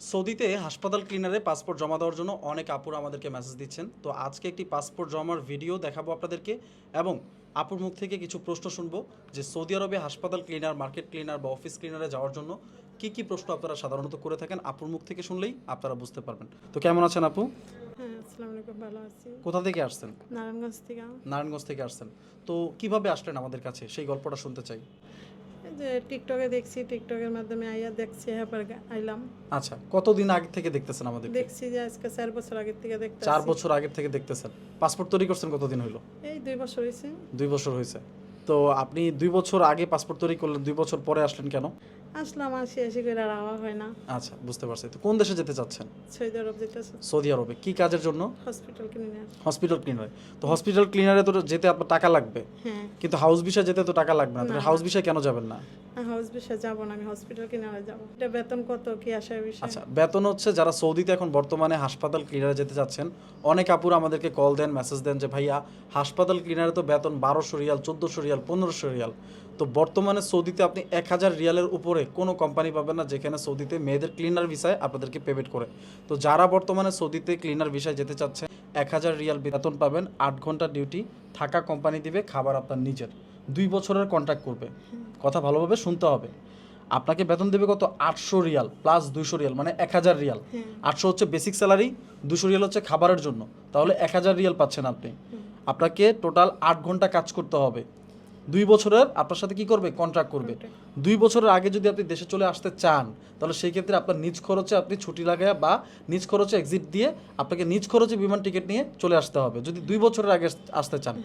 সৌদিতে হাসপাতাল ক্লিনারে পাসপোর্ট জমা দেওয়ার জন্য অনেক আপুরা আমাদেরকে মেসেজ দিচ্ছেন। তো আজকে একটি পাসপোর্ট জমার ভিডিও দেখাবো আপনাদেরকে এবং আপুর মুখ থেকে কিছু প্রশ্ন শুনব যে সৌদি আরবে হাসপাতাল ক্লিনার মার্কেট ক্লিনার বা অফিস ক্লিনারে যাওয়ার জন্য কি কি প্রশ্ন আপনারা সাধারণত করে থাকেন আপুর মুখ থেকে শুনলেই আপনারা বুঝতে পারবেন। তো কেমন আছেন আপু? হ্যাঁ কোথা থেকে আসছেন? নারায়ণগঞ্জ থেকে। নারায়ণগঞ্জ থেকে আসছেন। তো কীভাবে আসলেন আমাদের কাছে? সেই গল্পটা শুনতে চাই। যে টিকটকে দেখছি টিকটকের মাধ্যমে আইয়া দেখছি হ্যাঁ আইলাম। আচ্ছা কতদিন আগে থেকে দেখতেছেন আমাদের দেখছি যে আজকে চার বছর আগের থেকে দেখতে চার বছর আগের থেকে দেখতেছেন। পাসপোর্ট তৈরি করছেন কতদিন হলো এই দুই বছর হয়েছে দুই বছর হয়েছে তো আপনি দুই বছর আগে পাসপোর্ট তৈরি করলেন দুই বছর পরে আসলেন কেন? আসলাম আসি আসি করে আর আওয়া হয় না। আচ্ছা বুঝতে পারছি। তো কোন দেশে যেতে চাচ্ছেন? সৌদি আরব যেতেছে সৌদি আরবে। কি কাজের জন্য? হসপিটাল ক্লিনার হসপিটাল ক্লিনার তো হসপিটাল ক্লিনারে তো যেতে আপনার টাকা লাগবে। হ্যাঁ। কিন্তু হাউস ভিসা যেতে তো টাকা লাগবে না। তাহলে হাউস ভিসা কেন যাবেন না? বিষয়? আচ্ছা বেতন হচ্ছে যারা সৌদিতে এখন বর্তমানে হাসপাতাল ক্লিনারে যেতে চাচ্ছেন, অনেক আপুর আমাদেরকে কল দেন মেসেজ দেন যে, ভাইয়া, হাসপাতাল ক্লিনারে তো বেতন বারোশো রিয়াল, চোদ্দোশো রিয়াল, পনেরোশো রিয়াল। তো বর্তমানে সৌদিতে আপনি এক হাজার রিয়ালের উপরে কোনো কোম্পানি পাবেন না, যেখানে সৌদিতে মেয়েদের ক্লিনার ভিসায় আপনাদেরকে পেমেন্ট করে। তো যারা বর্তমানে সৌদিতে ক্লিনার ভিসায় যেতে চাচ্ছেন এক হাজার রিয়াল বেতন পাবেন, আট ঘণ্টা ডিউটি থাকা কোম্পানি দিবে, খাবার আপনার নিজের। দুই বছরের কন্ট্রাক্ট করবে। কথা ভালোভাবে শুনতে হবে। আপনাকে বেতন দেবে কত? আটশো রিয়াল প্লাস দুইশো রিয়াল মানে এক হাজার রিয়াল। হ্যাঁ। আটশো হচ্ছে বেসিক স্যালারি দুশো রিয়াল হচ্ছে খাবারের জন্য। তাহলে এক হাজার রিয়াল পাচ্ছেন আপনি। আপনাকে টোটাল আট ঘণ্টা কাজ করতে হবে। দুই বছরের আপনার সাথে কি করবে? কন্ট্রাক্ট করবে। দুই বছরের আগে যদি আপনি দেশে চলে আসতে চান তাহলে সেই ক্ষেত্রে আপনার নিজ খরচে আপনি ছুটি লাগায় বা নিজ খরচে এক্সিট দিয়ে আপনাকে নিজ খরচে বিমান টিকিট নিয়ে চলে আসতে হবে। যদি দুই বছরের আগে আসতে চান।